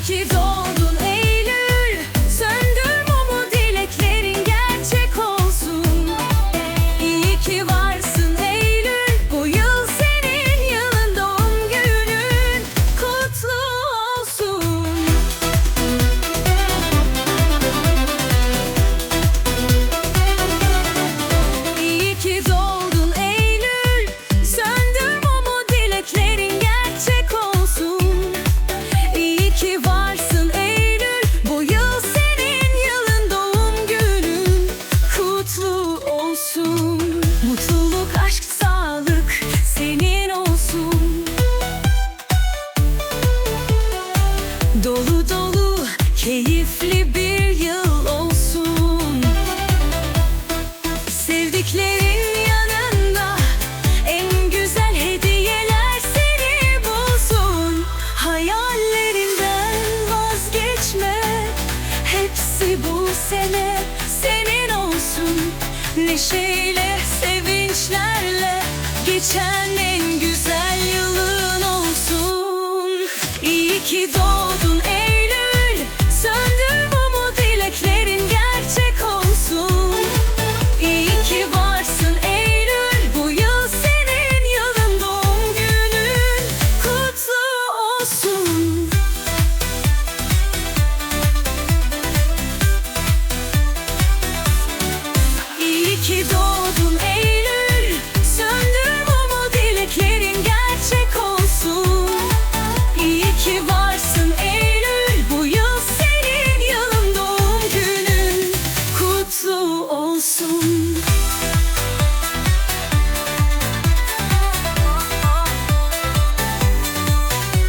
İyi ki doğdun Eylül. Söndür mumu dileklerin gerçek olsun. İyi ki varsın Eylül. Bu yıl senin yılın doğum günün Kutlu olsun. İyi ki doğdun Eylül. Söndür mumu dileklerin gerçek olsun. İyi ki Dolu dolu, keyifli bir yıl olsun. Sevdiklerin yanında en güzel hediyeler seni bulsun. Hayallerinden vazgeçme Hepsi bu sene senin olsun. Neşeyle, sevinçlerle geçen olsun. İyi ki doğdun